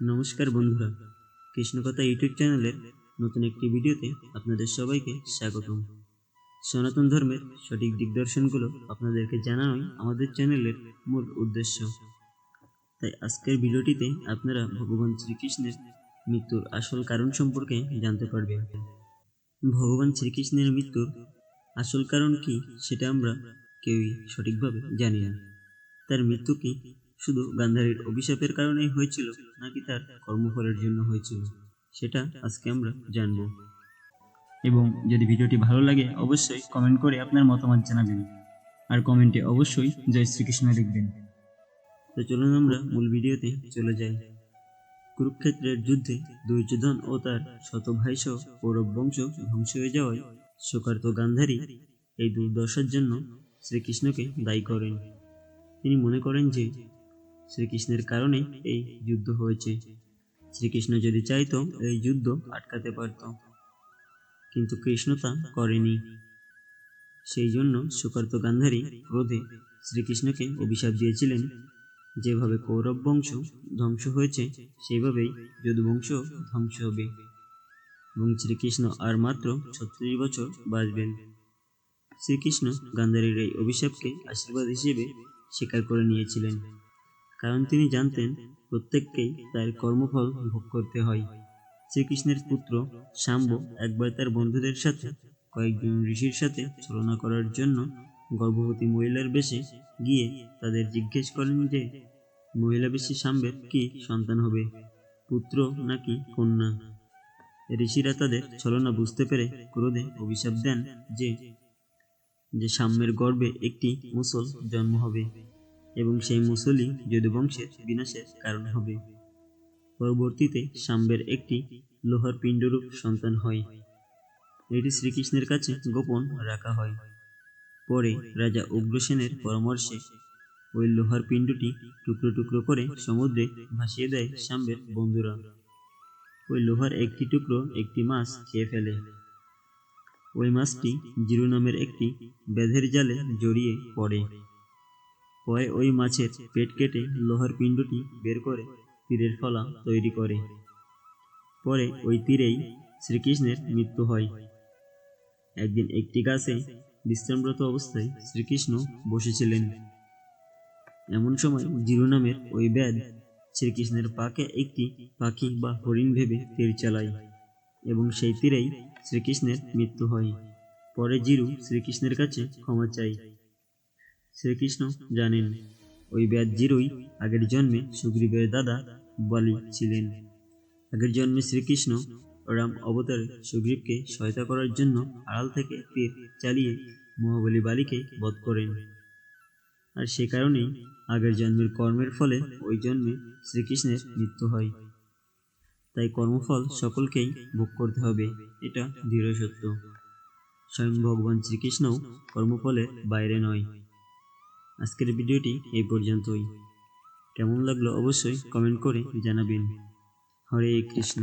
নমস্কার বন্ধুরা, কৃষ্ণকথা ইউটিউব চ্যানেলের নতুন একটি ভিডিওতে আপনাদের সবাইকে স্বাগতম। সনাতন ধর্মের সঠিক দিগদর্শনগুলো আপনাদেরকে জানানোই আমাদের চ্যানেলের মূল উদ্দেশ্য। তাই আজকের ভিডিওটিতে আপনারা ভগবান শ্রীকৃষ্ণের মৃত্যুর আসল কারণ সম্পর্কে জানতে পারবেন। ভগবান শ্রীকৃষ্ণের মৃত্যুর আসল কারণ কি সেটা আমরা কেউই সঠিকভাবে জানি না। তার মৃত্যু কি শুধু গান্ধারীর অভিশাপের কারণেই হয়েছিল, নাকি তার কর্মফলের জন্য হয়েছিল? সেটা আজকে আমরা জানব। এবং যদি ভিডিওটি ভালো লাগে, অবশ্যই কমেন্ট করে আপনার মতামত জানাবেন। আর কমেন্টে অবশ্যই জয় শ্রীকৃষ্ণ লিখবেন। তো চলুন আমরা মূল ভিডিওতে চলে যাই। কুরুক্ষেত্রের যুদ্ধে দুর্যোধন ও তার শত ভাইসহ কৌরব বংশ ধ্বংস হয়ে যাওয়ায় শোকার্ত গান্ধারী এই দুর্দশার জন্য শ্রীকৃষ্ণকে দায়ী করেন। তিনি মনে করেন যে শ্রীকৃষ্ণের কারণে এই যুদ্ধ হয়েছে। শ্রীকৃষ্ণ যদি চাইত, এই যুদ্ধ আটকাতে পারত। কিন্তু কৃষ্ণ তা করেনি। সেই জন্য সুকার্ত গান্ধারী ক্রোধে শ্রীকৃষ্ণকে অভিশাপ দিয়েছিলেন, যেভাবে কৌরব বংশ ধ্বংস হয়েছে, সেইভাবেই যদুবংশ ধ্বংস হবে। এবং শ্রীকৃষ্ণ আর মাত্র ছত্রিশ বছর বাঁচবেন। শ্রীকৃষ্ণ গান্ধারীর এই অভিশাপকে আশীর্বাদ হিসেবে স্বীকার করে নিয়েছিলেন। কারণ তিনি জানতেন প্রত্যেককেই তার কর্মফল ভোগ করতে হয়। শ্রীকৃষ্ণের পুত্র শাম্ব একবার তার বন্ধুদের সাথে, কয়েকজন ঋষির সাথে ছলনা করার জন্য গর্ভবতী মহিলার বেশে গিয়ে তাদের জিজ্ঞেস করেন যে, মহিলা বেশি শাম্বের কি সন্তান হবে, পুত্র নাকি কন্যা? ঋষিরা তাদের ছলনা বুঝতে পেরে ক্রোধে অভিশাপ দেন যে যে সাম্যের গর্ভে একটি মুসল জন্ম হবে। এবং সেই মুসলই যদুবংশের বিনাশের কারণ হবে। পরবর্তীতে সাম্বের একটি লোহার পিণ্ডরূপ সন্তান হয়। এটি শ্রীকৃষ্ণের কাছে গোপন রাখা হয়। পরে রাজা উগ্রসেনের পরামর্শে ওই লোহার পিণ্ডটি টুকরো টুকরো করে সমুদ্রে ভাসিয়ে দেয় সাম্বের বন্ধুরা। ওই লোহার একটি টুকরো একটি মাছ খেয়ে ফেলে। ওই মাছটি জিরু নামের একটি ব্যাধের জালে জড়িয়ে পড়ে। পরে ওই মাছের পেট কেটে লোহার পিণ্ডটি বের করে তীরের ফলা তৈরি করে। পরে ওই তীরেই শ্রীকৃষ্ণের মৃত্যু হয়। একদিন একটি গাছে বিশ্রামরত অবস্থায় শ্রীকৃষ্ণ বসেছিলেন। এমন সময় জিরু নামের ওই ব্যাধ শ্রীকৃষ্ণের পাকে একটি পাখি বা হরিণ ভেবে তীর চালায় এবং সেই তীরেই শ্রীকৃষ্ণের মৃত্যু হয়। পরে জিরু শ্রীকৃষ্ণের কাছে ক্ষমা চাই শ্রীকৃষ্ণ জানেন। ওই ব্যাধ জিরুই আগের জন্মে সুগ্রীবের দাদা বলি ছিলেন। আগের জন্মে শ্রীকৃষ্ণ রাম অবতারে সুগ্রীবকে সহায়তা করার জন্য আড়াল থেকে তীর চালিয়ে মহাবলী বালিকে বধ করেন। আর সে কারণেই আগের জন্মের কর্মের ফলে ওই জন্মে শ্রীকৃষ্ণের মৃত্যু হয়। তাই কর্মফল সকলকেই ভোগ করতে হবে, এটা দৃঢ় সত্য। স্বয়ং ভগবান শ্রীকৃষ্ণও কর্মফলের বাইরে নয়। আজকের ভিডিওটি এই পর্যন্তই। কেমন লাগল অবশ্যই কমেন্ট করে জানাবেন। হরে কৃষ্ণ।